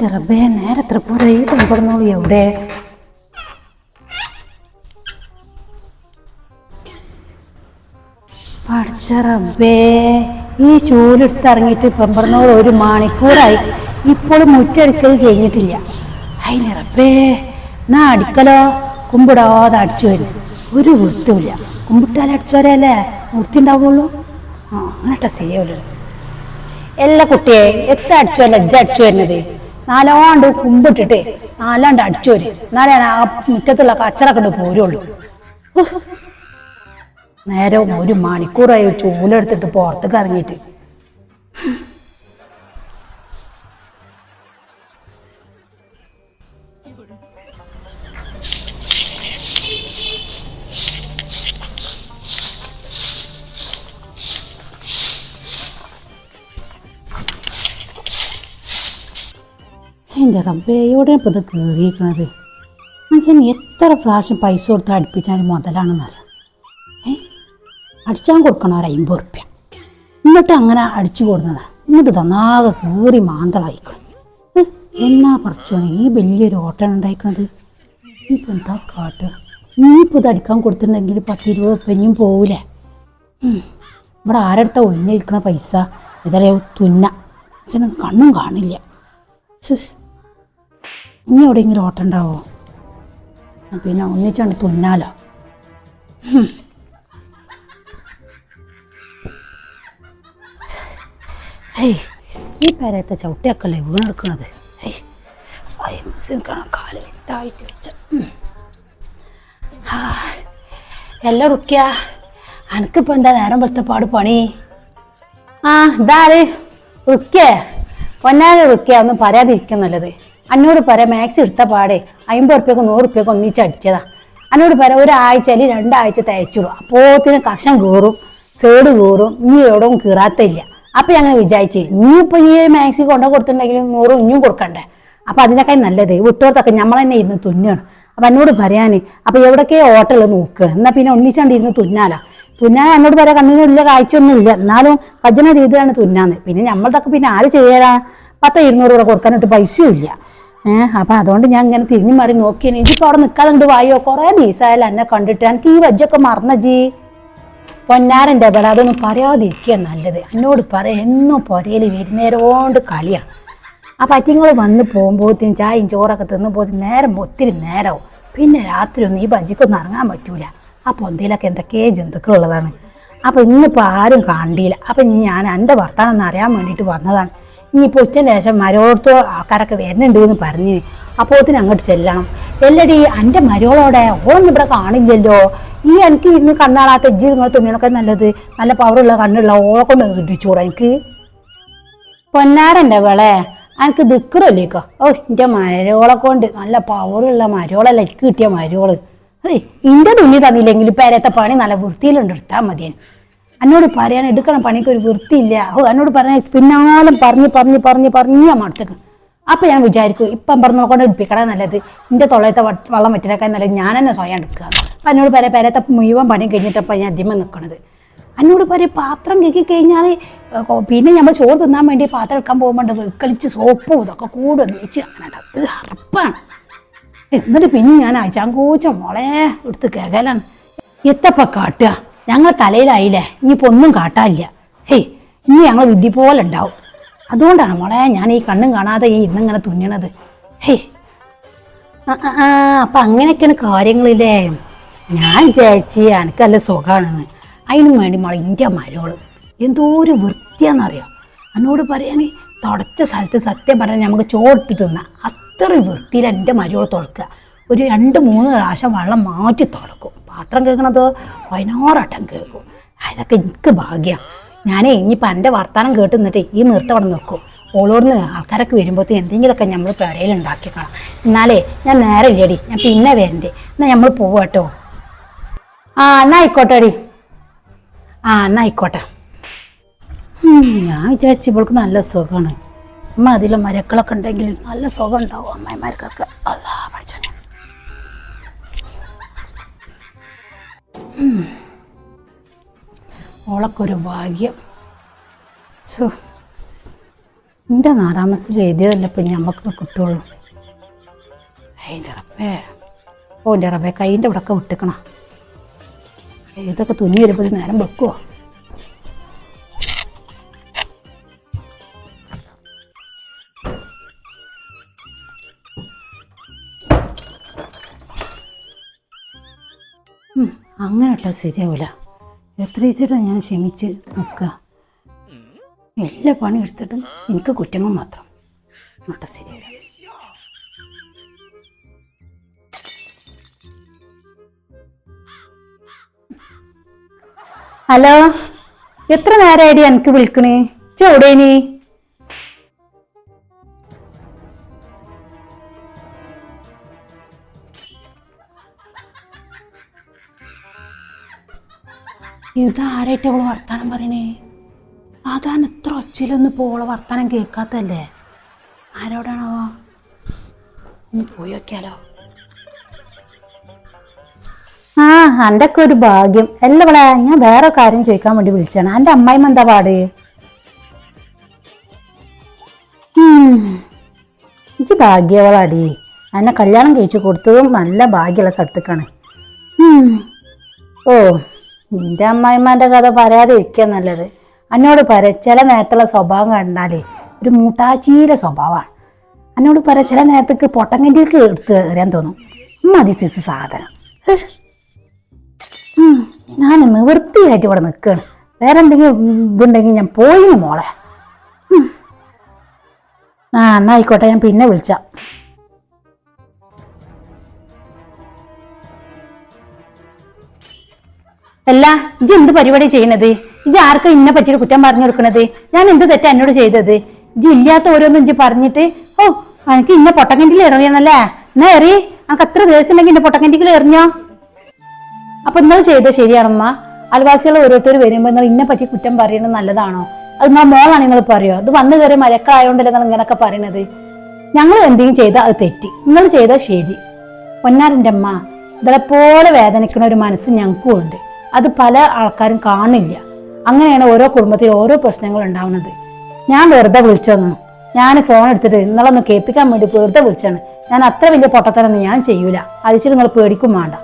എന്റെ റബ്ബേ നേരെ തൃപ്പൂരയി കൊണ്ടുവന്നോളൂ എവിടെ? പഠിച്ച റബ്ബേ ഈ ചൂലെടുത്ത് ഇറങ്ങിയിട്ട് പെമ്പറന്നോട് ഒരു മണിക്കൂറായി. ഇപ്പോഴും മുറ്റടിക്കൽ കഴിഞ്ഞിട്ടില്ല. അതിന് റബ്ബേ എന്നാ അടിക്കലോ? കുമ്പിടാതെ അടിച്ചു വരും. ഒരു വൃത്തിയില്ല കുമ്പിട്ടാൽ അടിച്ചോരല്ലേ വൃത്തി ഉണ്ടാവുള്ളൂ ആ അങ്ങനെട്ടാ ശരിയാവില്ല എല്ലാ കുട്ടിയെ എത്ര അടിച്ചു ലജ്ജ അടിച്ചു വരുന്നത്? നാലോണ്ട് കുമ്പിട്ടിട്ട് നാലാണ്ട് വരും എന്നാലേ ആ മുറ്റത്തുള്ള കച്ചറൊക്കെ കണ്ട് പോരുള്ളൂ. നേരം ഒരു മണിക്കൂറായി ചൂലെടുത്തിട്ട് പുറത്തേക്ക് ഇറങ്ങിയിട്ട്. എന്റെ റബ്ബേ എവിടെ ഇപ്പോൾ ഇത് കയറിയിരിക്കണത് മനസ്സിന് എത്ര പ്രാവശ്യം പൈസ കൊടുത്ത് മുതലാണെന്ന് മുതലാണെന്നറിയാം? ഏ? അടിച്ചാൻ കൊടുക്കണം ഒരു അമ്പത് റുപ്യ എന്നിട്ട് അങ്ങനെ അടിച്ചു കൊടുന്നതാ. എന്നിട്ട് തന്നാകെ കീറി മാന്തളായിക്കണം. എന്നാ പറച്ചോനെ ഈ വലിയൊരു ഓട്ടം ഉണ്ടായിക്കണത്. ഇപ്പം എന്താ കാട്ടുക? ഇനിയിപ്പോൾ ഇത് അടിക്കാൻ കൊടുത്തിട്ടുണ്ടെങ്കിൽ പത്ത് ഇരുപത് പെഞ്ഞും പോവില്ലേ ഇവിടെ ആരടുത്താ ഒഴിഞ്ഞിരിക്കണ പൈസ? ഇതല്ലേ തുന്ന. കണ്ണും കാണില്ല. ഇനി എവിടെയെങ്കിലും ഓട്ടം ഉണ്ടാവോ? പിന്നെ ഒന്നിച്ചാണ് തുന്നാലോ. ഏയ് ഈ പേരത്തെ ചവിട്ടിയൊക്കെയല്ലേ വീണെടുക്കണത് കാൽ ഇതായിട്ട് റുക്കിയ? അനക്കിപ്പോൾ എന്താ നേരം വെളുത്തപ്പാട് പണി? ആ ഇതാര്? റുക്കിയേ? ഒന്നാമത് റുക്കിയ ഒന്നും പറയാതിരിക്കും നല്ലത്. അന്നോട് പറ മാക്സ് എടുത്ത പാടെ അമ്പത് റുപ്യക്കോ നൂറ് റുപ്യക്കോ ഒന്നിച്ച് അടിച്ചതാ. അന്നോട് പറ ഒരാഴ്ച അല്ലെങ്കിൽ രണ്ടാഴ്ച തയ്ച്ചിടും അപ്പോത്തിന് കഷം കീറും സേഡ് കീറും ഇനി എവിടെയും കീറാത്തില്ല. അപ്പം ഞങ്ങൾ വിചാരിച്ച് ഇനിയിപ്പോൾ ഈ മാക്സി കൊണ്ടു കൊടുത്തിട്ടുണ്ടെങ്കിലും നൂറും ഇനിയും കൊടുക്കണ്ടേ? അപ്പം അതിനൊക്കെ നല്ലത് വിട്ടോർത്തൊക്കെ നമ്മൾ തന്നെ ഇരുന്ന് തുന്നാണ്. അപ്പം എന്നോട് പറയാൻ അപ്പം എവിടൊക്കെ ഹോട്ടൽ നോക്കുകയാണ് എന്നാൽ പിന്നെ ഒന്നിച്ചാണ്ട് ഇരുന്ന് തുന്നാലാ. തുന്നാൻ എന്നോട് പറയാം കണ്ണിന് വലിയ കാഴ്ചയൊന്നും ഇല്ല എന്നാലും കജ്ജന രീതിയിലാണ് തുന്നാന്ന്. പിന്നെ നമ്മളതൊക്കെ പിന്നെ ആര് ചെയ്യാനാ പത്ത് ഇരുന്നൂറ് രൂപ കൊടുക്കാനായിട്ട് പൈസയും ഇല്ല ഏഹ് അപ്പൊ അതുകൊണ്ട് ഞാൻ ഇങ്ങനെ തിരിഞ്ഞു മാറി നോക്കിയാണ് ഇതിപ്പോ അവിടെ നിൽക്കാതെ കണ്ട് വായോ? കുറെ ദിവസമായാലും എന്നെ കണ്ടിട്ട്. എനിക്ക് ഈ വജ്ജൊക്കെ മറന്ന ജി. പൊന്നാരന്റെ ബല അതൊന്നും പറയാതിരിക്കുക നല്ലത്. എന്നോട് പറയാം എന്നും പുരയിൽ വരുന്നേരോണ്ട് കളിയാണ് ആ പറ്റിങ്ങൾ വന്ന് പോകുമ്പോഴത്തേനും ചായയും ചോറൊക്കെ തിന്നുമ്പോൾ നേരം ഒത്തിരി നേരവും. പിന്നെ രാത്രി ഒന്നും ഈ ബജ്ജിക്കൊന്നും ഇറങ്ങാൻ പറ്റൂല. ആ പൊന്തയിലൊക്കെ എന്തൊക്കെ ജന്തുക്കളുള്ളതാണ്. അപ്പം ഇന്നിപ്പോൾ ആരും കണ്ടില്ല. അപ്പം ഞാൻ എന്റെ ഭർത്താനം അറിയാൻ വേണ്ടിയിട്ട് വന്നതാണ്. ഇനിയിപ്പോൾ ഉച്ചന്റെ ശേഷം മരോടത്തോ ആൾക്കാരൊക്കെ വരുന്നുണ്ട് എന്ന് പറഞ്ഞ് അപ്പോത്തിന് അങ്ങോട്ട് ചെല്ലണം. എല്ലടി എന്റെ മരോളോടെ ഓളൊന്നും ഇവിടെ കാണില്ലല്ലോ. ഈ എനിക്ക് ഇരുന്ന് കണ്ണാളാത്ത എജ്ജി നിങ്ങൾ തുണിയൊക്കെ നല്ലത്. നല്ല പവറുള്ള കണ്ണുള്ള ഓളെ കൊണ്ട് ഇടിച്ചുകൂടാ എനിക്ക് പൊന്നാരന്റെ വിളെ എനിക്ക് ദിക്കറല്ലേക്കോ? ഓ എന്റെ മരോളെ കൊണ്ട് നല്ല പവറുള്ള മരോളല്ല എനിക്ക് കിട്ടിയ മരോൾ. ഏയ് ഇന്റെ തുണി തന്നില്ലെങ്കിൽ പേരത്തെ പണി നല്ല വൃത്തിയിലുണ്ട് എടുത്താൽ മതി എന്നോട് പറയാൻ എടുക്കണ പണിക്ക് ഒരു വൃത്തിയില്ല. ഓ എന്നോട് പറയാൻ പിന്നാലും പറഞ്ഞ് പറഞ്ഞ് പറഞ്ഞ് പറഞ്ഞ് ഞാൻ മടുത്തേക്ക്. അപ്പം ഞാൻ വിചാരിക്കും ഇപ്പം പറഞ്ഞ് കൊണ്ട് എടുപ്പിക്കണ നല്ലത്. എന്റെ തൊള്ളയത്തെ വള്ളം വറ്റിനേക്കാൻ നല്ലത് ഞാൻ തന്നെ സ്വയം എടുക്കുക. അപ്പം എന്നോട് പറയാം പേരത്തെ മുഴുവൻ പണി കഴിഞ്ഞിട്ടപ്പം ഞാൻ അധികം നിൽക്കണത് എന്നോട് പറയും പാത്രം കിക്കി കഴിഞ്ഞാൽ പിന്നെ നമ്മൾ ചോറ് തിന്നാൻ വേണ്ടി പാത്രം എടുക്കാൻ പോകുമ്പോൾ വെക്കളിച്ച് സോപ്പും ഇതൊക്കെ കൂടെ ഒന്നിച്ച് ഇത് അറപ്പാണ്. എന്നിട്ട് പിന്നെ ഞാൻ അയച്ചാങ്കൂച്ച മോളെ എടുത്ത് കേകലാണ്. എത്തപ്പം കാട്ടുക? ഞങ്ങൾ തലയിലായില്ലേ? ഇനിയിപ്പോൾ ഒന്നും കാട്ടാനില്ല. ഹേയ് ഇനി ഞങ്ങൾ വിധി പോലെ ഉണ്ടാവും. അതുകൊണ്ടാണ് മോളെ ഞാൻ ഈ കണ്ണും കാണാതെ ഈ ഇന്നിങ്ങനെ തുന്നണത് ഹേയ്. ആ ആ, അപ്പം അങ്ങനെയൊക്കെയാണ് കാര്യങ്ങളില്ലേ? ഞാൻ വിചാരിച്ച് എനിക്ക് നല്ല സുഖമാണെന്ന്. അതിനും വേണ്ടി മോളെ എന്റെ മരോൾ. എന്തോ ഒരു വൃത്തിയാണെന്നറിയാം? എന്നോട് പറയാൻ തുടച്ച സ്ഥലത്ത് സത്യം പറഞ്ഞാൽ നമുക്ക് ചോർത്തി തിന്നാം. അത്ര വൃത്തിയിൽ എന്റെ മരോൾ തുറക്കുക ഒരു രണ്ട് മൂന്ന് പ്രാവശ്യം വെള്ളം മാറ്റി തുടക്കും പാത്രം കേൾക്കണത്? പതിനാറട്ടം കേൾക്കും. അതൊക്കെ എനിക്ക് ഭാഗ്യം. ഞാനേ ഇനിയിപ്പോൾ എന്റെ വർത്തമാനം കേട്ട് നിന്നിട്ട് ഈ നിർത്തം അവിടെ നിൽക്കും ഓളോടുന്ന് ആൾക്കാരൊക്കെ വരുമ്പോഴത്തേക്ക് എന്തെങ്കിലുമൊക്കെ നമ്മൾ പെരയിൽ ഉണ്ടാക്കിക്കണം എന്നാലേ ഞാൻ നേരെ ഇല്ലടി. ഞാൻ പിന്നെ വരണ്ടേ. എന്നാൽ നമ്മൾ പോവാട്ടോ ആ എന്നാ ആയിക്കോട്ടെ ആ എന്നാ ആയിക്കോട്ടെ. ഞാൻ വിചാരിച്ചു ഇവൾക്ക് നല്ല സുഖമാണ് അമ്മ അതിലെ മരക്കളൊക്കെ ഉണ്ടെങ്കിൽ നല്ല സുഖം ഉണ്ടാവും അമ്മമാർക്കൊക്കെ അല്ലാ. പഠിച്ചോനെ ഉം. ഓളൊക്കെ ഒരു ഭാഗ്യം. സോ എന്റെ നാലാം മാസത്തിൽ എഴുതിയതല്ല ഇപ്പം ഞമ്മക്ക് കിട്ടുള്ളൂ. അതിന്റെ റബ്ബേ. ഓ എന്റെ റബ്ബേ കൈന്റെ ഇവിടെയൊക്കെ വിട്ടിക്കണ. ഇതൊക്കെ തുന്നി വരുമ്പോൾ നേരം വെക്കുമോ ഉം, അങ്ങനെ ഇട്ടാൽ ശരിയാവില്ല എത്ര വെച്ചിട്ടാണ് ഞാൻ ക്ഷമിച്ച് നിൽക്കുക എല്ലാ പണി എടുത്തിട്ടും എനിക്ക് കുറ്റങ്ങൾ മാത്രം. നോട്ടാ ശരിയാവില്ല. ഹലോ എത്ര നേരമായിട്ട് എനിക്ക് വിളിക്കണേ? ചെവിടേനി ഇതാരായിട്ട് അവൾ വർത്താനം പറയണേ? അതാണ് ഇത്ര ഒച്ചയിലൊന്നും ഓളെ വർത്താനം കേൾക്കാത്തല്ലേ ആരോടാണോ ഒന്ന് പോയി നോക്കിയാലോ? ആ എന്റെ ഒക്കെ ഒരു ഭാഗ്യം. അല്ല ഇവിടെ ഞാൻ വേറെ കാര്യം ചോദിക്കാൻ വേണ്ടി വിളിച്ചാണ് എന്റെ അമ്മായിമ്മ എന്താ പാട്? ഇച്ചി ഭാഗ്യവളാടി. എന്നെ കല്യാണം കഴിച്ചു കൊടുത്തതും നല്ല ഭാഗ്യമുള്ള സ്ഥലത്തേക്കാണ്. ഓ. നിന്റെ അമ്മായിമാന്റെ കഥ പറയാതെ ഇരിക്കുക നല്ലത്. അന്നോട് പറ ചില നേരത്തുള്ള സ്വഭാവം കണ്ടാലേ ഒരു മൂട്ടാച്ചീര സ്വഭാവമാണ്. അന്നോട് പറ ചില നേരത്തേക്ക് പൊട്ടങ്കന്റെക്ക് എടുത്ത് തരാൻ തോന്നും. മതി സിസ് സാധനം. ഞാൻ നിവൃത്തിയായിട്ട് ഇവിടെ നിൽക്കുകയാണ് വേറെ എന്തെങ്കിലും ഇതുണ്ടെങ്കിൽ ഞാൻ പോയിന് മോളെ. ആ എന്നായിക്കോട്ടെ ഞാൻ പിന്നെ വിളിച്ചാം. അല്ല ഇജ് എന്ത് പരിപാടി ചെയ്യണത്? ഇജ് ആർക്കും ഇന്നെ പറ്റിയൊരു കുറ്റം പറഞ്ഞു കൊടുക്കണത്? ഞാൻ എന്ത് തെറ്റാ എന്നോട് ചെയ്തത്? ഇജ് ഇല്ലാത്ത ഓരോന്നും ഇജ് പറഞ്ഞിട്ട് ഓ എനിക്ക് ഇന്ന പൊട്ടക്കണ്ടിയിൽ എറിയണല്ലേ? എന്നാ എറി. എനിക്ക് അത്ര ദിവസം ഉണ്ടെങ്കിൽ ഇന്ന പൊട്ടക്കണ്ടിയിൽ എറിഞ്ഞോ? അപ്പൊ നിങ്ങൾ ചെയ്തത് ശരിയാണമ്മ. അയൽവാസികൾ ഓരോരുത്തർ വരുമ്പോൾ നിങ്ങൾ ഇന്നെ പറ്റി കുറ്റം പറയണത് നല്ലതാണോ? അത് നിങ്ങളെ മോളാണ് നിങ്ങൾ പറയോ? അത് വന്നു കയറി മരക്കളായോണ്ടല്ലേ നിങ്ങൾ ഇങ്ങനൊക്കെ പറയണത്? ഞങ്ങൾ എന്തെങ്കിലും ചെയ്താൽ അത് തെറ്റി. നിങ്ങൾ ചെയ്താൽ ശരി. പൊന്നാരന്റെ അമ്മ ഇതളെപ്പോലെ വേദനിക്കുന്ന ഒരു മനസ്സ് ഞങ്ങൾക്കും ഉണ്ട് അത് പല ആൾക്കാരും കാണില്ല അങ്ങനെയാണ് ഓരോ കുടുംബത്തിൽ ഓരോ പ്രശ്നങ്ങൾ ഉണ്ടാവുന്നത്. ഞാൻ വെറുതെ വിളിച്ചോന്നു. ഞാൻ ഫോൺ എടുത്തിട്ട് നിങ്ങളൊന്ന് കേൾപ്പിക്കാൻ വേണ്ടി വെറുതെ വിളിച്ചാണ് ഞാൻ അത്ര വലിയ പൊട്ടത്തരൊന്നും ഞാൻ ചെയ്യൂല. അതിച്ചിട്ട് നിങ്ങൾ പേടിക്കും വേണ്ട.